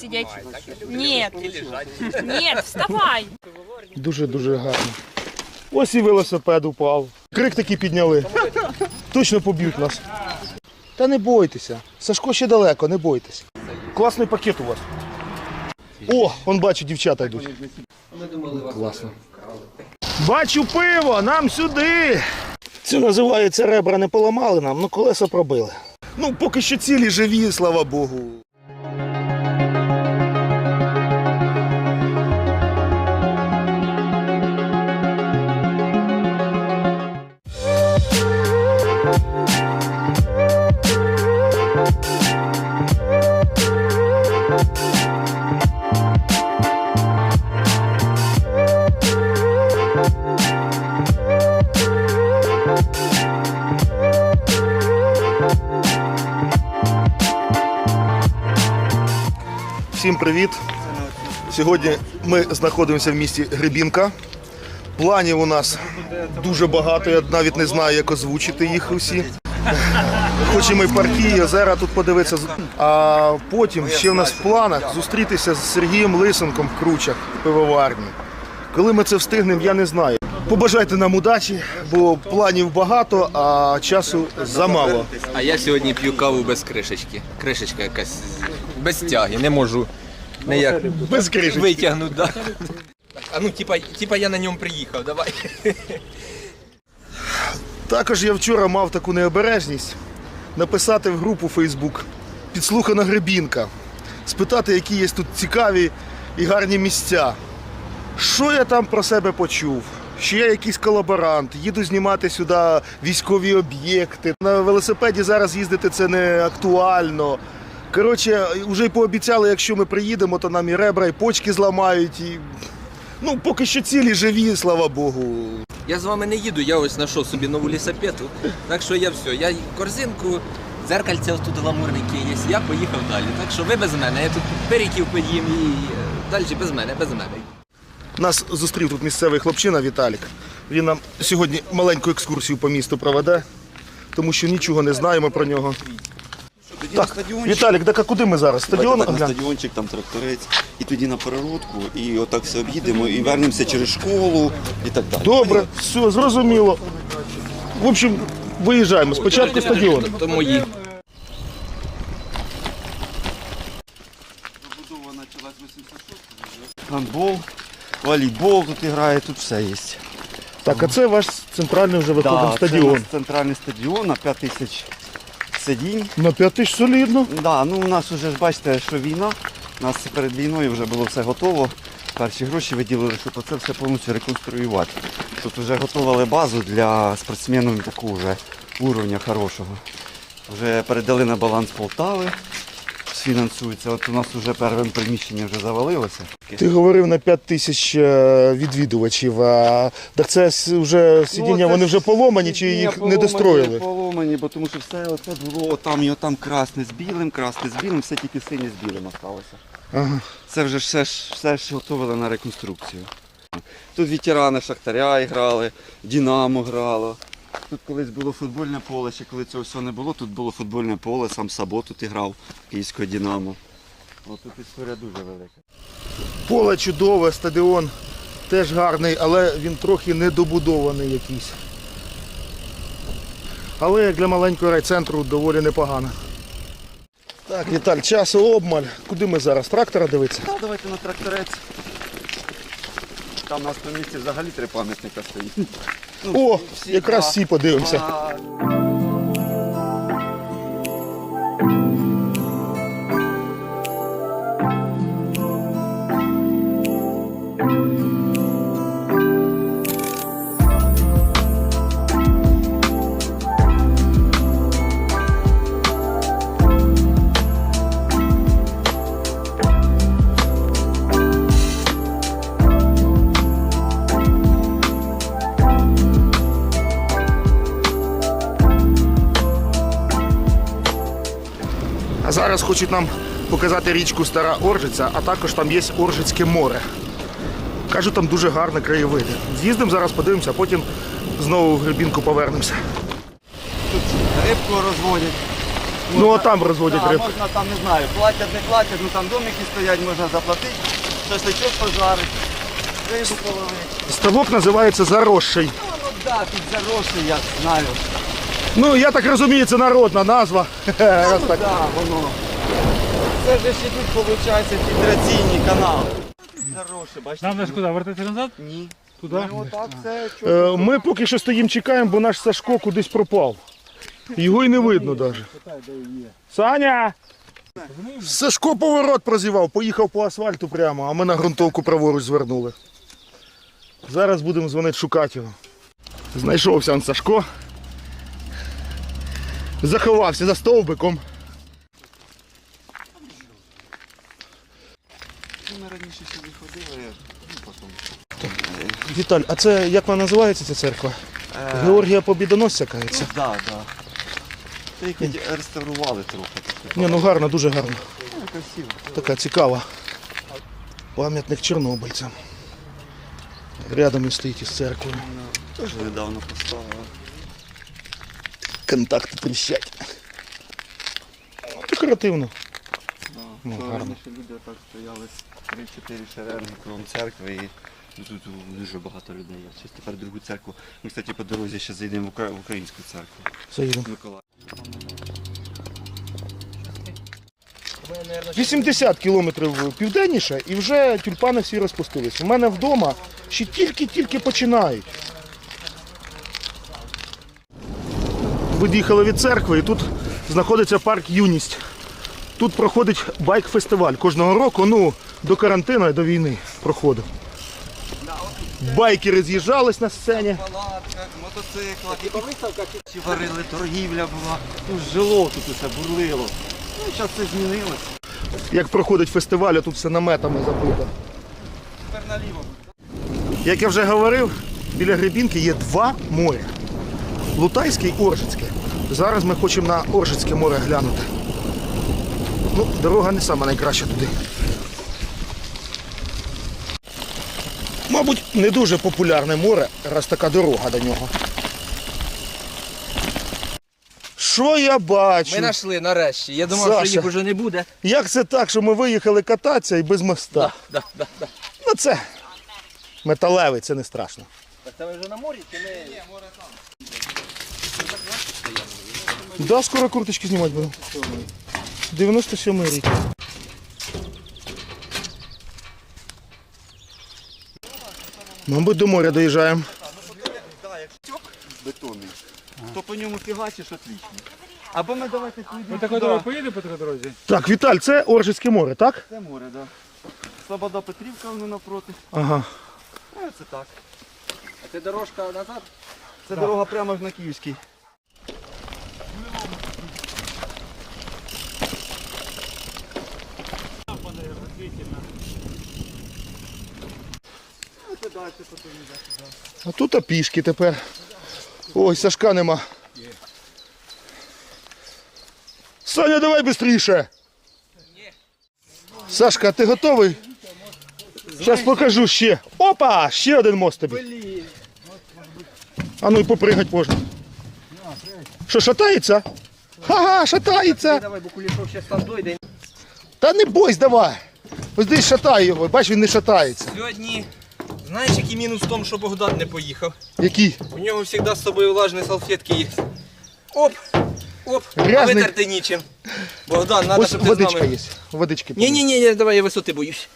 сидеть? Нет. Нет, вставай. Дуже-дуже гарно. Ось і велосипед упав. Крик такий підняли. Точно поб'ють нас. Та не бойтеся. Сашко ще далеко, не бойтеся. Класний пакет у вас. О, он бачу, дівчата йдуть. Класно. Бачу пиво, нам сюди. Це називається ребра не поламали нам, ну колеса пробили. Ну, поки що цілі живі, слава Богу. Всім привіт! Сьогодні ми знаходимося в місті Гребінка. Планів у нас дуже багато, я навіть не знаю, як озвучити їх усі. Хочемо і парки, і озера тут подивитися. А потім ще в нас в планах зустрітися з Сергієм Лисенком в Кручах в пивоварні. Коли ми це встигнемо, я не знаю. Побажайте нам удачі, бо планів багато, а часу замало. А я сьогодні п'ю каву без кришечки. Кришечка якась без тяги, не можу ніяк Без крижі. витягнути. Да. А ну, типа, типа я на ньому приїхав, давай. Також я вчора мав таку необережність написати в групу Facebook підслухана гребінка, спитати, які є тут цікаві і гарні місця. Що я там про себе почув? Що я якийсь колаборант, їду знімати сюди військові об'єкти. На велосипеді зараз їздити це не актуально. Коротше, вже й пообіцяли, якщо ми приїдемо, то нам і ребра, і почки зламають. І... Ну, поки що цілі живі, слава Богу. Я з вами не їду, я ось знайшов собі нову лісопету. Так що я все. Я корзинку, дзеркальце ось тут гламурненьке є. Я поїхав далі. Так що ви без мене. Я тут періків поїм і е, далі без мене, без мене. Нас зустрів тут місцевий хлопчина Віталік. Він нам сьогодні маленьку екскурсію по місту проведе, тому що нічого не знаємо про нього. Тоді Так, на стадіончик. Віталік, так а куди ми зараз? Стадіон? Давайте так, на оглянемо? стадіончик, там тракторець, і тоді на перегородку, і отак все об'їдемо, і вернемося через школу і так далі. Добре, все, зрозуміло. В общем, виїжджаємо. Спочатку стадіон. То мої. Побудова почалась 86 Гандбол, волейбол тут грає, тут все є. Так, а це ваш центральний вже виходить Да, Це у стадіон. нас центральний стадіон на 5 тисяч сидінь. На 5 тисяч солідно. Да, ну у нас вже ж бачите, що війна. У нас перед війною вже було все готово. Перші гроші виділили, щоб це все повністю реконструювати. Тут вже готували базу для спортсменів такого вже уровня хорошого. Вже передали на баланс Полтави, фінансується. От у нас вже перше приміщення вже завалилося. Ти говорив на 5 тисяч е, відвідувачів, а так це вже сидіння, Ну, вони вже поломані чи їх не достроїли? Поломані, бо тому що все оце було отам і отам красне з білим, красне з білим, все тільки синє з білим осталося. Ага. Це вже все ж, все ж готували на реконструкцію. Тут ветерани Шахтаря грали, Дінамо грало. Тут колись було футбольне поле, ще коли цього всього не було, тут було футбольне поле, сам Сабо тут грав, Київського Дінамо. От тут історія дуже велика. Поле чудове, стадіон теж гарний, але він трохи недобудований якийсь. Але як для маленького райцентру доволі непогано. Так, Віталь, часу обмаль. Куди ми зараз? Трактора дивитися? Та, давайте на тракторець. Там у нас на місці взагалі три пам'ятника стоїть. О, якраз всі подивимося. Зараз хочуть нам показати річку Стара Оржиця, а також там є Оржицьке море. Кажуть, там дуже гарні краєвиди. З'їздимо зараз, подивимося, а потім знову в Гребінку повернемося. Тут рибку розводять. Ну а там розводять Да, рибку. можна там, не знаю, платять, не платять, ну там домики стоять, можна заплатити, шашличок пожарити, рибу половити. Ставок називається заросший. Ну, ну да, тут заросший, я знаю. Ну, я так розумію, це народна назва. Раз Ну так. да, воно. Це ж ще тут, виходить, фільтраційні канали. Заросший, бачите? Нам наш куди? Вертати назад? Ні. Туди? Ну отак все Е. Ми поки що стоїмо, чекаємо, бо наш Сашко кудись пропав. Його й не видно навіть. Саня! Сашко поворот прозівав, поїхав по асфальту прямо, а ми на ґрунтовку праворуч звернули. Зараз будемо дзвонити шукати його. Знайшовся он Сашко. Заховався за стовбиком. Ми раніше сюди ходили, ну потім. Віталь, а це як вона називається ця церква? Георгія Побідоносця, кажеться. Так, так. Це їх хоч реставрували трохи. Ні, ну гарно, дуже гарно. Ну, красиво. Така цікава. Пам'ятник чорнобильцям. Рядом він стоїть із церквою. Теж недавно поставили. Контакти тріщать. Ну, Декоративно. Ну, гарно. раніше люди так стояли 3-4 шеренги кругом церкви і ну, тут дуже багато людей. є. Щось тепер другу церкву. Ми, кстати, по дорозі ще зайдемо в в українську церкву. Заїдемо. Миколаїв. 80 кілометрів південніше і вже тюльпани всі розпустились. У мене вдома ще тільки-тільки починають. Від'їхали від церкви і тут знаходиться парк Юність. Тут проходить байк-фестиваль кожного року, ну, до карантину і до війни проходив. Байкери з'їжджались на сцені. палатках, мотоциклах, і по виставках і варили, торгівля була. Ну, жило тут усе бурлило. Ну, зараз це змінилось. Як проходить фестиваль, а тут все наметами забито. Тепер наліво. Як я вже говорив, біля Гребінки є два моря. Лутайське і Оржицьке. Зараз ми хочемо на Оржицьке море глянути. Ну, дорога не сама найкраща туди. Мабуть, не дуже популярне море, раз така дорога до нього. Що я бачу? Ми знайшли нарешті. Я думав, Саша. що їх уже не буде. Як це так, що ми виїхали кататися і без моста? Да, да, да. Ну це металевий, це не страшно. Так це ви вже на морі чи ми? Да, скоро курточки знімати будемо. 97 рік. Мабуть, до моря доїжджаємо. Бетонний. То по ньому фігачиш отлично. Або ми давайте Ми підемо. такою дорогою поїдемо по такій дорозі? Так, Віталь, це Оржицьке море, так? Це море, так. Да. Слобода Петрівка воно напроти. Ага. Ну, це так. А це дорожка назад? Це дорога прямо ж на Київський. А тут а пішки тепер. Ой, Сашка нема. Саня, давай швидше. Сашка, ти готовий? Зараз покажу ще. Опа! Ще один мост тобі. А ну і попригать можна. Що, шатається? Ха-ха, шатається. Та не бойся, давай. Ось десь шатає його, бач, він не шатається. Сьогодні, знаєш, який мінус в тому, що Богдан не поїхав? Який? У нього завжди з собою влажні салфетки є. Оп, оп, а Грязний. витерти нічим. Богдан, треба, Ось щоб ти з водичка нами. є. Водички. Ні, ні, ні, давай я висоти боюсь.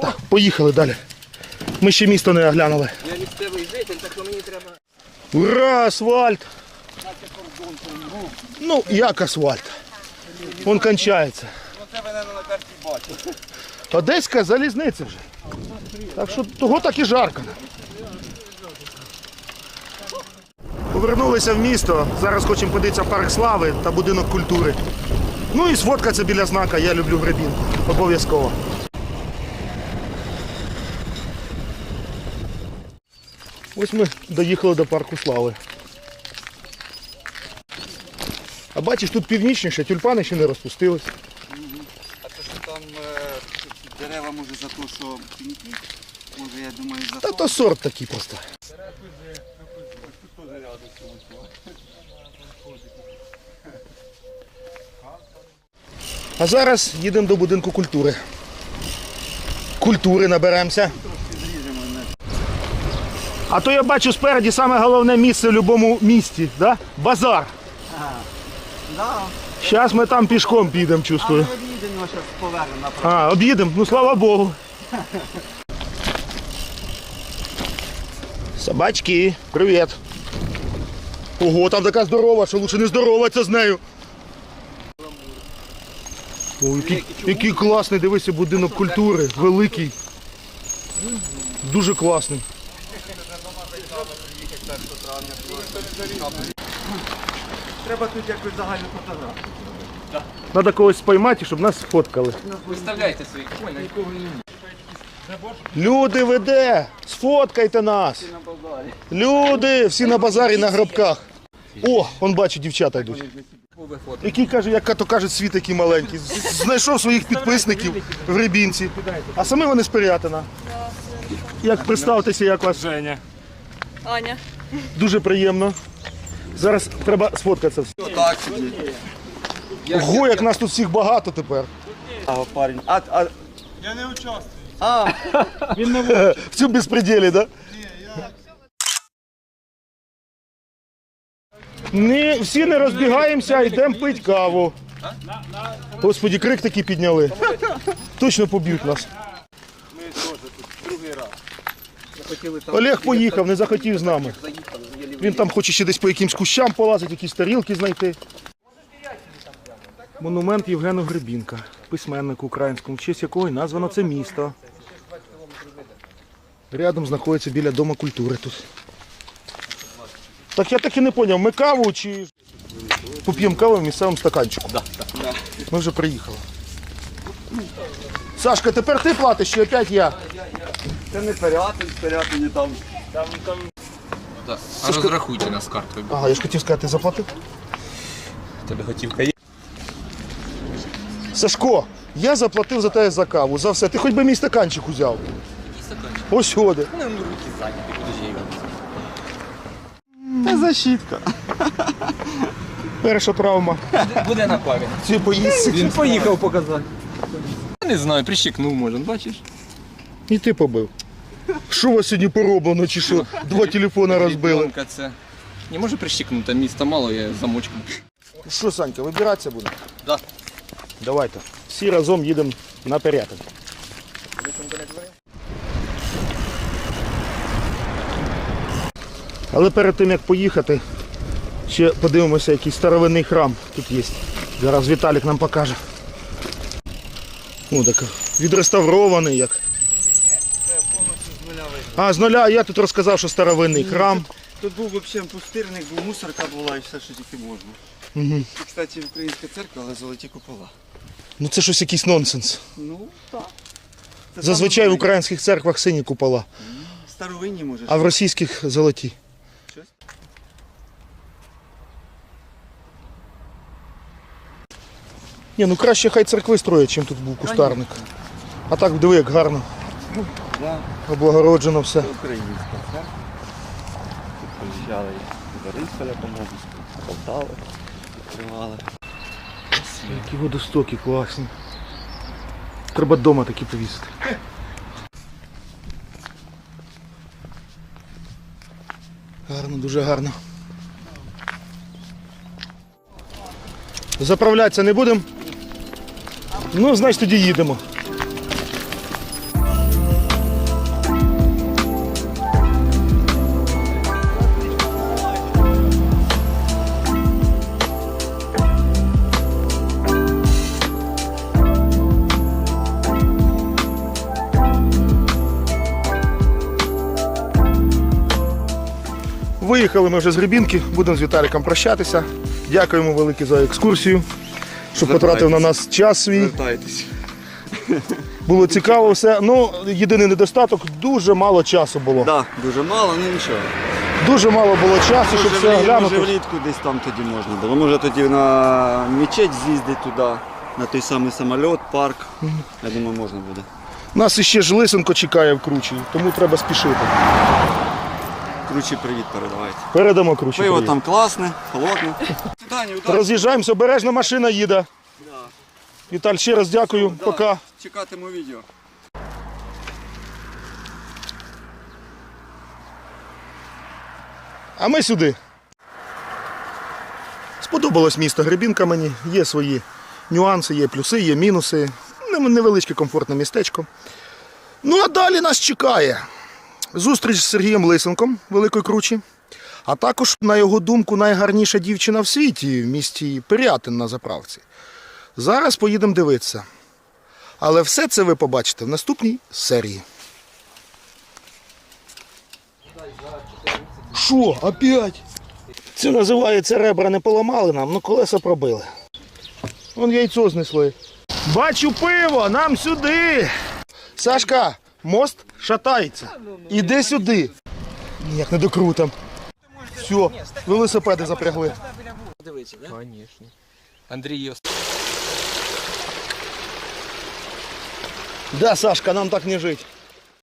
Так, поїхали далі. Ми ще місто не оглянули. Я місцевий житель, так що мені треба. Ура, асфальт! Ну, як асфальт? Він кончається. Оце ви, наверное, на карті бачите. Одеська залізниця вже. Так що того так і жарко. Повернулися в місто. Зараз хочемо подивитися парк слави та будинок культури. Ну і сфоткатися біля знака Я люблю Гребінку. Обов'язково. Ось ми доїхали до парку слави. А бачиш, тут північніше, тюльпани ще не розпустились. А то, що там е, дерева може за те, що піньки, може я думаю за Та то. сорт такий просто. А зараз їдемо до будинку культури. Культури наберемося. А то я бачу спереді саме головне місце в будь-якому місті, да? базар. Зараз ми там пішком підемо, чувствую. Об'їдемо, зараз повернемо на А, об'їдемо? Ну слава Богу. Собачки, привіт. Ого, там така здорова, що лучше не здороватися з нею. О, який, який класний, дивися, будинок культури, великий. Дуже класний. Треба тут якось загальну фотографію. Треба когось спіймати, щоб нас сфоткали. Виставляйте своїх коней. Люди веде, сфоткайте нас. Люди, всі на базарі на гробках. О, он бачу, дівчата йдуть. Який каже, як то кажуть, світ який маленький. Знайшов своїх підписників в Рибінці. А самі вони з Пирятина. Як представтеся, як вас Женя. Аня. дуже приємно. Зараз треба сфоткатися. Так собі. Ого, як нас тут всіх багато тепер. А, парень. А, а... В цьому безпреділі, да? Не, всі не розбігаємося, йдемо пити каву. Господі, крик такий підняли. Точно поб'ють нас. Олег поїхав, не захотів з нами. Він там хоче ще десь по якимсь кущам полазити, якісь тарілки знайти. Монумент Євгену Гребінка, письменнику українському, в честь якого й названо це місто. Рядом знаходиться біля Дома культури тут. Так я так і не зрозумів, ми каву чи поп'ємо каву в місцевому стаканчику. Ми вже приїхали. Сашка, тепер ти платиш чи опять я? Це не Пирятин, Пирятині там. Так. А розрахуйте нас карткою. Ага, я ж хотів сказати, ти заплатив. Тебе готівка є? Сашко, я заплатив за тебе за каву, за все. Ти хоч би мій стаканчик узяв. Ось сюди. Ну, руки зайняті, подожди його. Це защитка. Перша травма. Буде на парі. Ці поїздці. Він поїхав показати. Я не знаю, прищикнув може, бачиш? І ти побив. Що у вас сьогодні пороблено, чи що? Два телефони розбили. Ребенка це. Не може прищикнути, міста мало, я замочком. Що, Санька, вибиратися буде? Да. Давайте. Всі разом їдемо на Пирятин. Але перед тим як поїхати, ще подивимося, який старовинний храм тут є. Зараз Віталік нам покаже. О, так відреставрований як. А, з нуля, я тут розказав, що старовинний храм. Тут був взагалі пустирник, був мусорка була і все, що тільки можна. Угу. Це, кстати, українська церква, але золоті купола. Ну це щось якийсь нонсенс. Ну, так. Це Зазвичай в українських церквах сині купола, Старовинні, може. а в російських золоті. Щось? Ні, ну краще хай церкви строять, чим тут був кустарник. А так диви, як гарно. Да. Облагороджено все. Українська церква. Тут приїжджали з Борисполя, по-моєму, з Полтави відкривали. Які водостоки класні. Треба вдома такі повісити. Гарно, дуже гарно. Заправлятися не будемо? Ну, значить тоді їдемо. Виїхали ми вже з Гребінки, будемо з Віталіком прощатися. Дякуємо велике за екскурсію, що потратив на нас час свій. Звертайтесь. Було цікаво все. Ну, єдиний недостаток, дуже мало часу було. Так, да, дуже мало, ну нічого. Дуже мало було часу, щоб Може, все влі- може влітку десь там тоді можна було. Може тоді на мечеть з'їздити туди, на той самий самоліт, парк. Я думаю, можна буде. Нас іще ж Лисенко чекає в кручі, тому треба спішити. Круче привіт передавайте. Передамо кручі. Пиво привіт. там класне, холодне. Роз'їжджаємося, обережно машина їде. Віталь, ще раз дякую. Пока. Чекатиму відео. А ми сюди. Сподобалось місто Гребінка мені. Є свої нюанси, є плюси, є мінуси. Невеличке комфортне містечко. Ну а далі нас чекає зустріч з Сергієм Лисенком, Великої Кручі. А також, на його думку, найгарніша дівчина в світі в місті Пирятин на заправці. Зараз поїдемо дивитися. Але все це ви побачите в наступній серії. Що, опять? Це називається ребра не поламали нам, ну колеса пробили. Вон яйцо знесли. Бачу пиво, нам сюди. Сашка, мост шатається. Іди сюди. Ніяк не докрутим. Все, велосипеди запрягли. Дивіться, да? Звісно. Андрій Йос. Да, Сашка, нам так не жить.